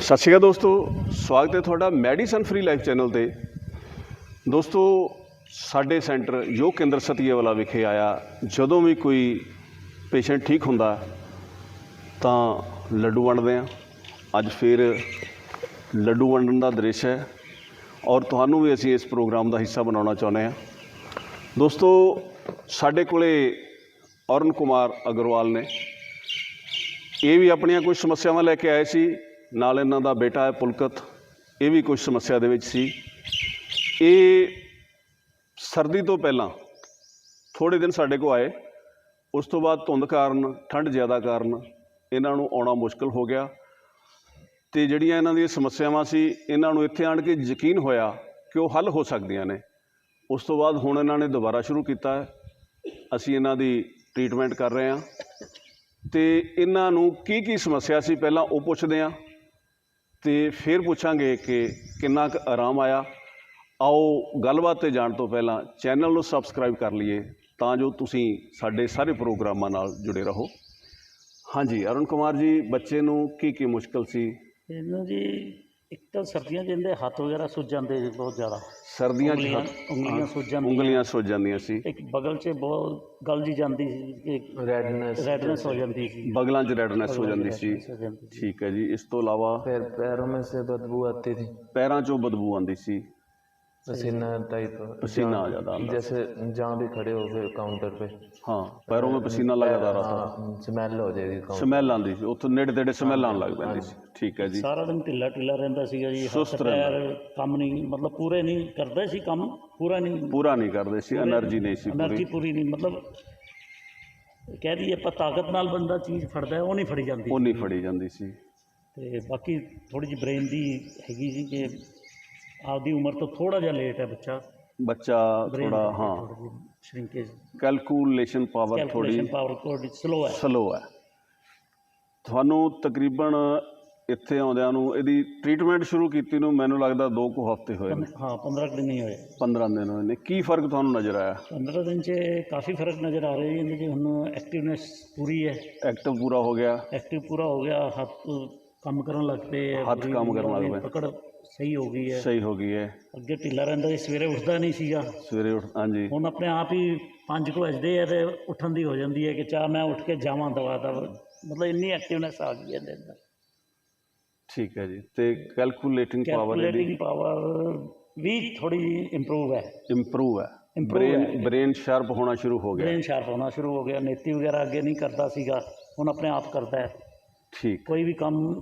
ਸਤਿ ਸ਼੍ਰੀ ਅਕਾਲ ਦੋਸਤੋ, ਸਵਾਗਤ ਹੈ ਤੁਹਾਡਾ ਮੈਡੀਸਨ ਫ੍ਰੀ ਲਾਈਫ ਚੈਨਲ ਤੇ। ਦੋਸਤੋ, ਸਾਡੇ ਸੈਂਟਰ ਯੋਗ ਕੇਂਦਰ ਸਤੀਏਵਾਲਾ ਵਿਖੇ ਆਇਆ। ਜਦੋਂ ਵੀ ਕੋਈ ਪੇਸ਼ੈਂਟ ਠੀਕ ਹੁੰਦਾ, ਤਾਂ ਲੱਡੂ ਵੰਡਦੇ ਆ ਅੱਜ ਫਿਰ ਲੱਡੂ ਵੰਡਣ ਦਾ ਦ੍ਰਿਸ਼ ਹੈ ਔਰ ਤੁਹਾਨੂੰ ਵੀ ਅਸੀਂ ਇਸ ਪ੍ਰੋਗਰਾਮ ਦਾ ਹਿੱਸਾ ਬਣਾਉਣਾ ਚਾਹੁੰਦੇ ਹਾਂ। ਦੋਸਤੋ, ਸਾਡੇ ਕੋਲੇ ਅਰੁਣ ਕੁਮਾਰ ਅਗਰਵਾਲ ਨੇ। ਇਹ ਵੀ ਆਪਣੀਆਂ ਕੁਝ ਸਮੱਸਿਆਵਾਂ ਲੈ ਕੇ ਆਏ ਸੀ। ਨਾਲ ਇਹਨਾਂ ਦਾ ਬੇਟਾ ਹੈ ਪੁਲਕਤ, ਇਹ ਵੀ ਕੁਝ ਸਮੱਸਿਆ ਦੇ ਵਿੱਚ ਸੀ। ਇਹ ਸਰਦੀ ਤੋਂ ਪਹਿਲਾਂ ਥੋੜੇ ਦਿਨ ਸਾਡੇ ਕੋਲ ਆਏ। ਉਸ ਤੋਂ ਬਾਅਦ ਧੁੰਦ ਕਾਰਨ, ਠੰਡ ਜ਼ਿਆਦਾ ਕਾਰਨ ਇਹਨਾਂ ਨੂੰ ਆਉਣਾ ਮੁਸ਼ਕਲ ਹੋ ਗਿਆ। ਤੇ ਜਿਹੜੀਆਂ ਇਹਨਾਂ ਦੀਆਂ ਸਮੱਸਿਆਵਾਂ ਸੀ, ਇਹਨਾਂ ਨੂੰ ਇੱਥੇ ਆਣ ਕੇ ਯਕੀਨ ਹੋਇਆ ਕਿ ਉਹ ਹੱਲ ਹੋ ਸਕਦੀਆਂ ਨੇ। ਉਸ ਤੋਂ ਬਾਅਦ ਹੁਣ ਇਹਨਾਂ ਨੇ ਦੁਬਾਰਾ ਸ਼ੁਰੂ ਕੀਤਾ ਹੈ। ਅਸੀਂ ਇਹਨਾਂ ਦੀ ਟ੍ਰੀਟਮੈਂਟ ਕਰ ਰਹੇ ਹਾਂ। ਤੇ ਇਹਨਾਂ ਨੂੰ ਕੀ ਕੀ ਸਮੱਸਿਆ ਸੀ, ਪਹਿਲਾਂ ਉਹ ਪੁੱਛਦੇ ਹਾਂ। ਤੇ ਫਿਰ ਪੁੱਛਾਂਗੇ ਕਿ ਕਿੰਨਾ ਕੁ ਆਰਾਮ ਆਇਆ। ਆਓ ਗੱਲਬਾਤ ਤੇ ਜਾਣ ਤੋਂ ਪਹਿਲਾਂ ਚੈਨਲ ਨੂੰ ਸਬਸਕ੍ਰਾਈਬ ਕਰ ਲਈਏ ਤਾਂ ਜੋ ਤੁਸੀਂ ਸਾਡੇ ਸਾਰੇ ਪ੍ਰੋਗਰਾਮਾਂ ਨਾਲ ਜੁੜੇ ਰਹੋ। ਹਾਂਜੀ, ਅਰੁਣ ਕੁਮਾਰ ਜੀ, ਬੱਚੇ ਨੂੰ ਕੀ ਕੀ ਮੁਸ਼ਕਲ ਸੀ? ਇਹਨੂੰ ਜੀ ਇੱਕ ਤਾਂ ਸਰਦੀਆਂ 'ਚ ਇਹਦੇ ਹੱਥ ਵਗੈਰਾ ਸੁੱਜ ਜਾਂਦੇ ਸੀ ਬਹੁਤ ਜ਼ਿਆਦਾ ਸਰਦੀਆਂ 'ਚ ਉਂਗਲੀਆਂ ਹੱਥ- ਉਂਗਲੀਆਂ ਸੁੱਜ ਜਾਂਦੀਆਂ ਉਂਗਲੀਆਂ ਸੁੱਜ ਜਾਂਦੀਆਂ ਸੀ ਇੱਕ ਬਗਲ 'ਚ ਬਹੁਤ ਗਲ ਜੀ ਜਾਂਦੀ ਸੀ ਕਿ रेडनेस ਰੈਡਨੈਸ ਹੋ ਜਾਂਦੀ ਸੀ ਬਗਲਾਂ 'ਚ ਰੈਡਨੈਸ ਹੋ ਜਾਂਦੀ ਸੀ redness ਹੋ ਜਾਂਦੀ ਸੀ। ਠੀਕ ਹੈ ਜੀ ਇਸ ਤੋਂ ਇਲਾਵਾ फिर पैरों में से बदबू आती थी ਪੈਰਾਂ 'ਚੋਂ ਬਦਬੂ ਆਉਂਦੀ ਸੀ पसीना टाइप पसीना आ जाता जैसे जहाँ भी खड़े हो फिर काउंटर पे हाँ ਪੈਰੋਂ ਵਿੱਚ ਪਸੀਨਾ ਲੱਗਦਾ ਰਹਾ ਸਮੈਲ ਹੋ ਜਾਏਗੀ ਸਮੈਲ ਆਉਂਦੀ ਸੀ ਉੱਥੋਂ ਨੇੜੇ ਤੇੜੇ ਸਮੈਲ ਆਉਣ ਲੱਗ ਪੈਂਦੀ ਸੀ। ਠੀਕ ਹੈ ਜੀ। ਸਾਰਾ ਦਿਨ ਢਿੱਲਾ ਢਿੱਲਾ ਰਹਿੰਦਾ ਸੀਗਾ ਜੀ ਹੱਥ ਸੁਸਤ ਕੰਮ ਨਹੀਂ ਮਤਲਬ ਪੂਰੇ ਨਹੀਂ ਕਰਦੇ ਸੀ ਕੰਮ ਪੂਰਾ ਨਹੀਂ। ਪੂਰਾ ਨਹੀਂ ਕਰਦੇ ਸੀ એનર્ਜੀ ਨਹੀਂ ਸੀ ਐਨਰਜੀ ਪੂਰੀ ਪੂਰੀ ਨਹੀਂ ਮਤਲਬ ਕਹਿ ਦਈਏ ਆਪਾਂ ਤਾਕਤ ਨਾਲ ਬੰਦਾ ਚੀਜ਼ ਫੜਦਾ ਉਹ ਨਹੀਂ ਫੜੀ ਜਾਂਦੀ। ਉਹ ਨਹੀਂ ਫੜੀ ਜਾਂਦੀ ਸੀ। ਤੇ ਬਾਕੀ ਥੋੜੀ ਜਿਹੀ ਬ੍ਰੇਨ ਦੀ ਹੈਗੀ ਸੀ ਕਿ ਆਪਦੀ ਉਮਰ ਤੋਂ ਥੋੜਾ ਜਿਹਾ ਲੇਟ ਹੈ ਬੱਚਾ। ਬੱਚਾ ਥੋੜਾ ਹਾਂ। ਸ਼ਰਿੰਕੇਜ ਕੈਲਕੂਲੇਸ਼ਨ ਪਾਵਰ ਥੋੜੀ ਕੈਲਕੂਲੇਸ਼ਨ ਪਾਵਰ ਥੋੜੀ ਸਲੋ ਹੈ। ਸਲੋ ਹੈ। ਤੁਹਾਨੂੰ ਤਕਰੀਬਨ ਇੱਥੇ ਆਉਂਦਿਆਂ ਨੂੰ ਇਹਦੀ ਟ੍ਰੀਟਮੈਂਟ ਸ਼ੁਰੂ ਕੀਤੀ ਨੂੰ ਮੈਨੂੰ ਲੱਗਦਾ 2 ਕੁ ਹਫ਼ਤੇ ਹੋਏ ਨੇ। ਹਾਂ 15 ਕੁ ਦਿਨ ਹੀ ਹੋਏ। 15 ਦਿਨ ਹੋਏ ਨੇ। ਕੀ ਫ਼ਰਕ ਤੁਹਾਨੂੰ ਨਜ਼ਰ ਆਇਆ? 15 ਦਿਨ 'ਚ ਕਾਫੀ ਫ਼ਰਕ ਨਜ਼ਰ ਆ ਰਿਹਾ ਜੀ। ਇਹਦੇ 'ਚ ਹੁਣ ਐਕਟਿਵਨੈਸ ਪੂਰੀ ਹੈ। ਐਕਟਿਵ ਪੂਰਾ ਹੋ ਗਿਆ। ਐਕਟਿਵ ਪੂਰਾ ਹੋ ਗਿਆ। ਹੱਥ ਕੰਮ ਕਰਨ ਲੱਗ ਪਏ ਹੈ, ਹੱਥ ਕੰਮ ਕਰਨ ਲੱਗ ਪਏ। ਪਕੜ ਸਹੀ ਹੋ ਗਈ ਹੈ। ਸਹੀ ਹੋ ਗਈ ਹੈ। ਅੱਗੇ ਢਿੱਲਾ ਰਹਿੰਦਾ ਸੀ ਸਵੇਰੇ ਉੱਠਦਾ ਨਹੀਂ ਸੀਗਾ। ਸਵੇਰੇ ਉੱਠ ਹਾਂਜੀ। ਹੁਣ ਆਪਣੇ ਆਪ ਹੀ 5 ਕੁ ਵੱਜਦੇ ਆ ਤੇ ਉੱਠਣ ਦੀ ਹੋ ਜਾਂਦੀ ਹੈ ਕਿ ਚਾਹ ਮੈਂ ਉੱਠ ਕੇ ਜਾਵਾਂ ਦਵਾ ਦਾ ਮਤਲਬ ਇੰਨੀ ਐਕਟਿਵਨੈਸ ਆ ਗਈ ਹੈ ਇਹਦੇ ਅੰਦਰ। ਠੀਕ ਹੈ ਜੀ। ਤੇ ਕੈਲਕੂਲੇਟਿੰਗ ਪਾਵਰ ਇਹਦੀ ਕੈਲਕੂਲੇਟਿੰਗ ਪਾਵਰ ਵੀ ਥੋੜੀ ਇੰਪਰੂਵ ਹੈ। ਇੰਪਰੂਵ ਹੈ। Improve brain. ਬ੍ਰੇਨ ਸ਼ਾਰਪ ਹੋਣਾ ਸ਼ੁਰੂ ਹੋ ਗਿਆ। ਬ੍ਰੇਨ ਸ਼ਾਰਪ ਹੋਣਾ ਸ਼ੁਰੂ ਹੋ ਗਿਆ। ਨੇਤੀ ਵਗੈਰਾ ਅੱਗੇ ਨਹੀਂ ਕਰਦਾ ਸੀਗਾ। ਹੁਣ ਆਪਣੇ ਆਪ ਕਰਦਾ ਹੈ। ਠੀਕ। ਕੋਈ ਵੀ ਕੰਮ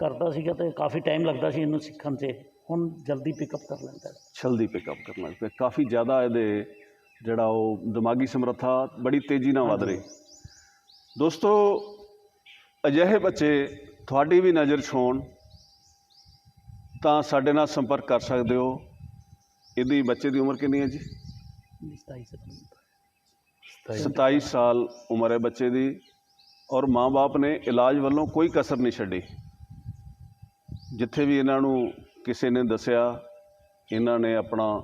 ਕਰਦਾ ਸੀਗਾ ਤੇ ਕਾਫੀ ਟਾਈਮ ਲੱਗਦਾ ਸੀ ਇਹਨੂੰ ਸਿੱਖਣ 'ਚ ਹੁਣ ਜਲਦੀ ਪਿਕਅਪ ਕਰ ਲੈਂਦਾ। ਜਲਦੀ ਪਿਕਅਪ ਕਰਨ ਲੱਗ ਪਿਆ ਕਾਫੀ ਜ਼ਿਆਦਾ ਇਹਦੇ ਜਿਹੜਾ ਉਹ ਦਿਮਾਗੀ ਸਮਰੱਥਾ ਬੜੀ ਤੇਜ਼ੀ ਨਾਲ ਵਧ ਰਹੀ। ਦੋਸਤੋ ਅਜਿਹੇ ਬੱਚੇ ਤੁਹਾਡੀ ਵੀ ਨਜ਼ਰ 'ਚ ਹੋਣ ਤਾਂ ਸਾਡੇ ਨਾਲ ਸੰਪਰਕ ਕਰ ਸਕਦੇ ਹੋ। ਇਹਦੀ ਬੱਚੇ ਦੀ ਉਮਰ ਕਿੰਨੀ ਹੈ ਜੀ? 27 ਸੈਕਿੰਡ 27 ਸਾਲ ਉਮਰ ਹੈ ਬੱਚੇ ਦੀ। ਔਰ ਮਾਂ-ਬਾਪ ਨੇ ਇਲਾਜ ਵੱਲੋਂ ਕੋਈ ਕਸਰ ਨਹੀਂ ਛੱਡੀ। ਜਿੱਥੇ ਵੀ ਇਹਨਾਂ ਨੂੰ ਕਿਸੇ ਨੇ ਦੱਸਿਆ, ਇਹਨਾਂ ਨੇ ਆਪਣਾ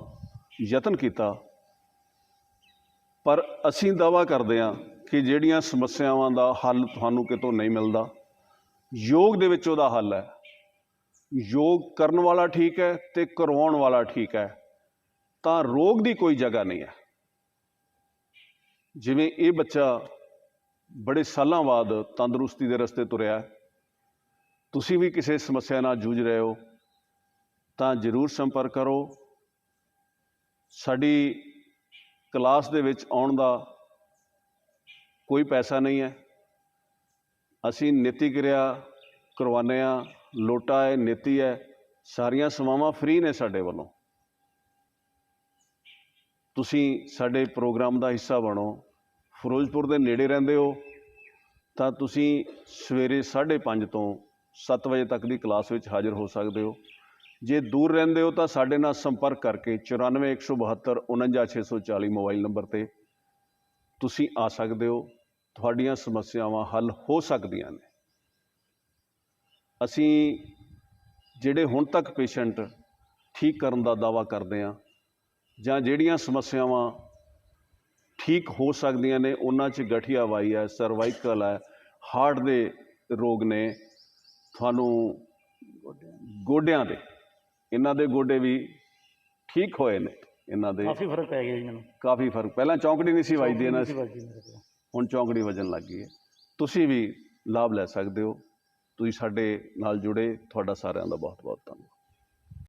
ਯਤਨ ਕੀਤਾ। ਪਰ ਅਸੀਂ ਦਾਵਾ ਕਰਦੇ ਹਾਂ ਕਿ ਜਿਹੜੀਆਂ ਸਮੱਸਿਆਵਾਂ ਦਾ ਹੱਲ ਤੁਹਾਨੂੰ ਕਿਤੋਂ ਨਹੀਂ ਮਿਲਦਾ। ਯੋਗ ਦੇ ਵਿੱਚ ਉਹਦਾ ਹੱਲ ਹੈ। ਯੋਗ ਕਰਨ ਵਾਲਾ ਠੀਕ ਹੈ ਤੇ ਕਰਵਾਉਣ ਵਾਲਾ ਠੀਕ ਹੈ। ਤਾਂ ਰੋਗ ਦੀ ਕੋਈ ਜਗ੍ਹਾ ਨਹੀਂ ਹੈ। ਜਿਵੇਂ ਇਹ ਬੱਚਾ ਬੜੇ ਸਾਲਾਂ ਬਾਅਦ ਤੰਦਰੁਸਤੀ ਦੇ ਰਸਤੇ ਤੁਰਿਆ ਤੁਸੀਂ ਵੀ ਕਿਸੇ ਸਮੱਸਿਆ ਨਾਲ ਜੂਝ ਰਹੇ ਹੋ, ਤਾਂ ਜ਼ਰੂਰ ਸੰਪਰਕ ਕਰੋ। ਸਾਡੀ ਕਲਾਸ ਦੇ ਵਿੱਚ ਆਉਣ ਦਾ ਕੋਈ ਪੈਸਾ ਨਹੀਂ ਹੈ। ਅਸੀਂ ਨੀਤੀ ਕਿਰਿਆ ਕਰਵਾਉਂਦੇ ਹਾਂ, ਲੋਟਾ ਹੈ, ਨੀਤੀ ਹੈ, ਸਾਰੀਆਂ ਸੇਵਾਵਾਂ ਫ੍ਰੀ ਨੇ ਸਾਡੇ ਵੱਲੋਂ। ਤੁਸੀਂ ਸਾਡੇ ਪ੍ਰੋਗਰਾਮ ਦਾ ਹਿੱਸਾ ਬਣੋ। ਫਿਰੋਜ਼ਪੁਰ ਦੇ ਨੇੜੇ ਰਹਿੰਦੇ ਹੋ, ਤਾਂ ਤੁਸੀਂ ਸਵੇਰੇ 5:30 ਤੋਂ 7 ਵਜੇ ਤੱਕ ਦੀ ਕਲਾਸ ਵਿੱਚ ਹਾਜ਼ਰ ਹੋ ਸਕਦੇ ਹੋ। ਜੇ ਦੂਰ ਰਹਿੰਦੇ ਹੋ ਤਾਂ ਸਾਡੇ ਨਾਲ ਸੰਪਰਕ ਕਰਕੇ 94172 49640 ਮੋਬਾਈਲ ਨੰਬਰ ਤੇ ਤੁਸੀਂ ਆ ਸਕਦੇ ਹੋ। ਤੁਹਾਡੀਆਂ ਸਮੱਸਿਆਵਾਂ ਹੱਲ ਹੋ ਸਕਦੀਆਂ ਨੇ। ਅਸੀਂ ਜਿਹੜੇ ਹੁਣ ਤੱਕ ਪੇਸ਼ੈਂਟ ਠੀਕ ਕਰਨ ਦਾ ਦਾਵਾ ਕਰਦੇ ਹਾਂ ਜਾਂ ਜਿਹੜੀਆਂ ਸਮੱਸਿਆਵਾਂ ਠੀਕ ਹੋ ਸਕਦੀਆਂ ਨੇ ਉਹਨਾਂ 'ਚ ਗਠੀਆ ਵਾਈ ਹੈ ਸਰਵਾਈਕਲ ਹੈ ਹਾਰਟ ਦੇ ਰੋਗ ਨੇ ਤੁਹਾਨੂੰ ਗੋਡਿਆਂ ਦੇ ਇਹਨਾਂ ਦੇ ਗੋਡੇ ਵੀ ਠੀਕ ਹੋਏ ਨੇ ਇਹਨਾਂ ਦੇ ਕਾਫੀ ਫ਼ਰਕ ਪੈ ਗਿਆ ਜੀ ਮੈਨੂੰ। ਕਾਫੀ ਫ਼ਰਕ ਪਹਿਲਾਂ ਚੌਂਕੜੀ ਨਹੀਂ ਸੀ ਵੱਜਦੀ ਇਹਨਾਂ ਹੁਣ ਚੌਂਕੜੀ ਵਜਣ ਲੱਗ ਗਈ ਹੈ। ਤੁਸੀਂ ਵੀ ਲਾਭ ਲੈ ਸਕਦੇ ਹੋ। ਤੁਸੀਂ ਸਾਡੇ ਨਾਲ ਜੁੜੇ ਤੁਹਾਡਾ ਸਾਰਿਆਂ ਦਾ ਬਹੁਤ ਬਹੁਤ ਧੰਨਵਾਦ।